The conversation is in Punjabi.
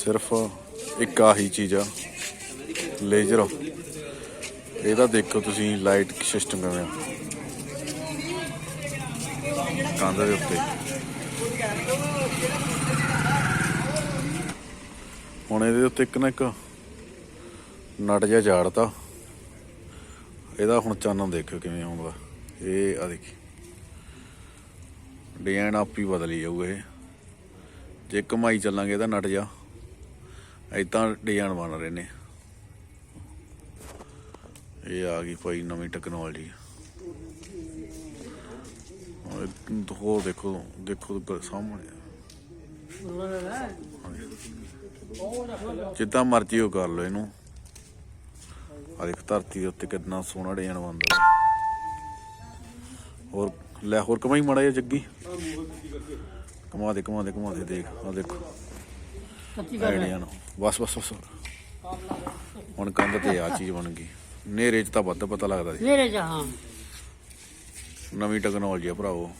ਸਿਰਫ ਇੱਕ ਆਹੀ ਚੀਜ਼ ਆ ਲੇਜ਼ਰ ਇਹਦਾ ਦੇਖੋ ਤੁਸੀਂ ਲਾਈਟ ਸਿਸਟਮ ਕਿਵੇਂ ਆ। ਕੰਧ ਦੇ ਉੱਤੇ। ਹੁਣ ਇਹਦੇ ਉੱਤੇ ਇੱਕ ਨਾ ਇੱਕ ਨਟ ਜਿਹਾ ਝਾੜਤਾ ਇਹਦਾ ਹੁਣ ਚਾਨਣ ਦੇਖਿਓ ਕਿਵੇਂ ਆਉਂਦਾ। ਇਹ ਆ ਦੇਖੀ। ਡਿਜ਼ਾਈਨ ਆਪ ਹੀ ਬਦਲੀ ਜਾਊਗਾ ਇਹ। ਜੇ ਕਮਾਈ ਚੱਲਾਂਗੇ ਇਹਦਾ ਨਟ ਜਾ ਇਦਾਂ ਡਿਜ਼ਾਈਨ ਬਣ ਰਹੇ ਨੇ। ਇਹ ਆ ਗਈ ਭਾਈ ਨਵੀਂ ਟੈਕਨੋਲੋਜੀ ਹੋਰ ਦੇਖੋ ਦੇਖੋ ਸਾਹਮਣੇ ਜਿੱਦਾਂ ਮਰਜ਼ੀ ਉਹ ਕਰ ਲਓ ਇਹਨੂੰ। ਆ ਦੇਖ, ਧਰਤੀ ਦੇ ਉੱਤੇ ਕਿੰਨਾ ਸੋਹਣਾ ਡਿਜ਼ਾਈਨ ਬਣਦਾ। ਹੋਰ, ਲੈ ਹੋਰ ਕਮਾਈ ਮੜਾ ਜਿਹਾ ਜੱਗੀ। ਕਮਾ ਦੇ ਕਮਾ ਦੇ ਕਮਾ ਦੇ, ਦੇਖ ਆ ਦੇਖੋ। ਆਈਡੀਆ ਨੂੰ। ਬਸ ਬਸ ਬਸ। ਹੁਣ ਕੰਧ ਤੇ ਆ ਚੀਜ਼ ਬਣ ਗਈ। ਨੇਰੇ 'ਚ ਤਾਂ ਵੱਧ ਪਤਾ ਲੱਗਦਾ ਸੀ। ਮੇਰੇ ਜਹਾਂ ਨਵੀਂ ਟੈਕਨੋਲੋਜੀ ਆ ਭਰਾਵੋ।